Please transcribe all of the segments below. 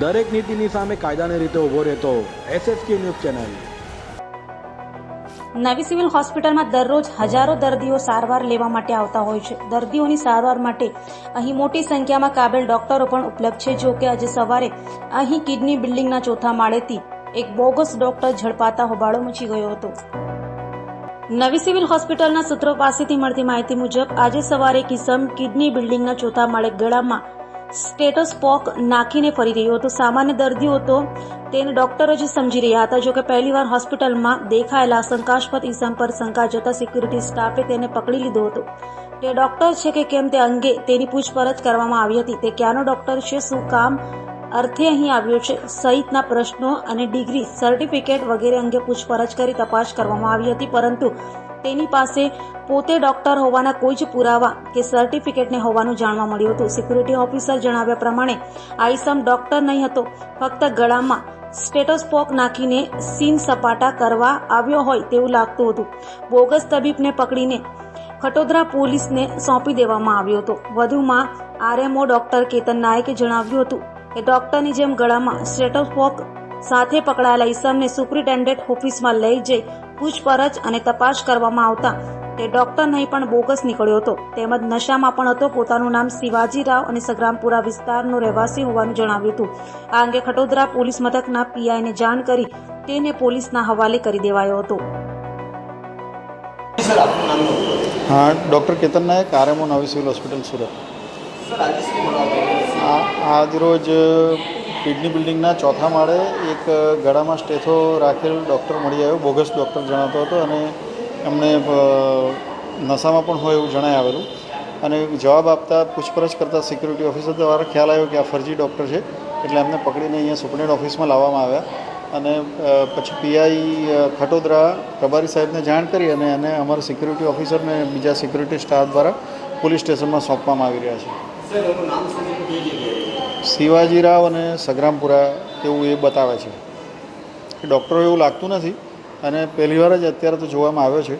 દરેક નીતિની સામે કાયદાની રીતે ઊભો રહેતો એસએસકે ન્યૂઝ ચેનલ. નવી સિવિલ હોસ્પિટલમાં દરરોજ હજારો દર્દીઓ સારવાર લેવા માટે આવતા હોય છે. દર્દીઓની સારવાર માટે અહીં મોટી સંખ્યામાં કાબેલ ડોક્ટરો પણ ઉપલબ્ધ છે. જો કે આજે સવારે અહીં કિડની બિલ્ડિંગના ચોથા માળેથી એક બોગસ ડોક્ટર ઝડપાતા હોબાળો મચી ગયો હતો. નવી સિવિલ હોસ્પિટલના સૂત્રો પાસેથી મળતી માહિતી મુજબ આજે સવારે કિસમ કિડની બિલ્ડિંગના ચોથા માળે ગળામાં સ્ટેટસ પોક નાખીને ફરી રહ્યો હતો. સામાન્ય દર્દીઓ તો તેને ડોક્ટર જ સમજી રહ્યા હતા. જોકે પહેલીવાર હોસ્પિટલમાં દેખાયેલા શંકાસ્પદ ઇસમ પર શંકા જતા સિક્યુરિટી સ્ટાફે તેને પકડી લીધો હતો. તે ડોક્ટર છે કે કેમ તે અંગે તેની પૂછપરછ કરવામાં આવી હતી. તે ક્યાંનો ડોક્ટર છે? શું કામ અર્થે અહીં આવ્યો છે? સહિતના પ્રશ્નો અને ડિગ્રી, સર્ટિફિકેટ વગેરે અંગે પૂછપરછ કરી તપાસ કરવામાં આવી હતી. પરંતુ તેની પાસે પોતે ડોક્ટર હોવાના કોઈ જ પુરાવા કે સર્ટિફિકેટને હોવાનું જાણવા મળ્યું હતું. સિક્યુરિટી ઓફિસર જણાવ્યા પ્રમાણે, આઈસમ ડોક્ટર નહીં હતો. ફક્ત ગળામાં સ્ટેટોસ્કોપ નાખીને સીન સપાટા કરવા આવ્યો હોય તેવું લાગતું હતું. બોગસ તબીબને પકડીને ખટોદરા પોલીસને સોંપી દેવામાં આવ્યો હતો. વધુમાં આરએમઓ ડોક્ટર કેતન નાયકે જણાવ્યું હતું કે ડોક્ટરની જેમ ગળામાં સ્ટેટોસ્કોપ સાથે પકડાયેલા ઈસમને સુપ્રિન્ટેન્ડન્ટ ઓફિસમાં લઈ જઈ પૂછપરછ અને તપાસ કરવામાં આવતા તે ડોક્ટર નહીં પણ બોગસ નીકળ્યો હતો. તેમજ નશામાં પણ હતો. પોતાનું નામ શિવાજી રાવ અને સગ્રામપુરા વિસ્તારનો રહેવાસી હોવાનું જણાવ્યું હતું. આ અંગે ખટોદરા પોલીસ મથકના પીઆઈને જાણ કરી તેને પોલીસના હવાલે કરી દેવાયો હતો. હા ડૉક્ટર કેતન નાયક આરએમઓ નવી civil hospital Surat. Sir kidney બિલ્ડિંગના ચોથા માળે એક ગળામાં સ્ટેથો રાખેલ ડૉક્ટર મળી આવ્યો, બોગસ ડૉક્ટર જણાતો હતો અને એમને નશામાં પણ હોય એવું જણાય આવેલું. અને જવાબ આપતા પૂછપરછ કરતા સિક્યુરિટી ઓફિસર દ્વારા ખ્યાલ આવ્યો કે આ ફરજી ડૉક્ટર છે, એટલે એમને પકડીને અહીંયા સુપ્રિન્ટ ઓફિસમાં લાવવામાં આવ્યા. અને પછી પીઆઈ ખટોદરા પ્રભારી સાહેબને જાણ કરી અને એને અમારા સિક્યુરિટી ઓફિસરને બીજા સિક્યુરિટી સ્ટાફ દ્વારા પોલીસ સ્ટેશનમાં સોંપવામાં આવી રહ્યા છે સર એનું નામ શું છે કઈ જગ્યાએ શિવાજીરાવ અને સગ્રામપુરા એવું એ બતાવે છે. ડૉક્ટરો એવું લાગતું નથી અને પહેલી વાર જ અત્યારે તો જોવામાં આવ્યો છે.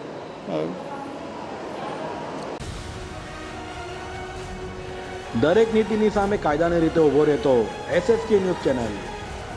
દરેક નીતિની સામે કાયદાની રીતે ઊભો રહેતો એસએસકે ન્યૂઝ ચેનલ.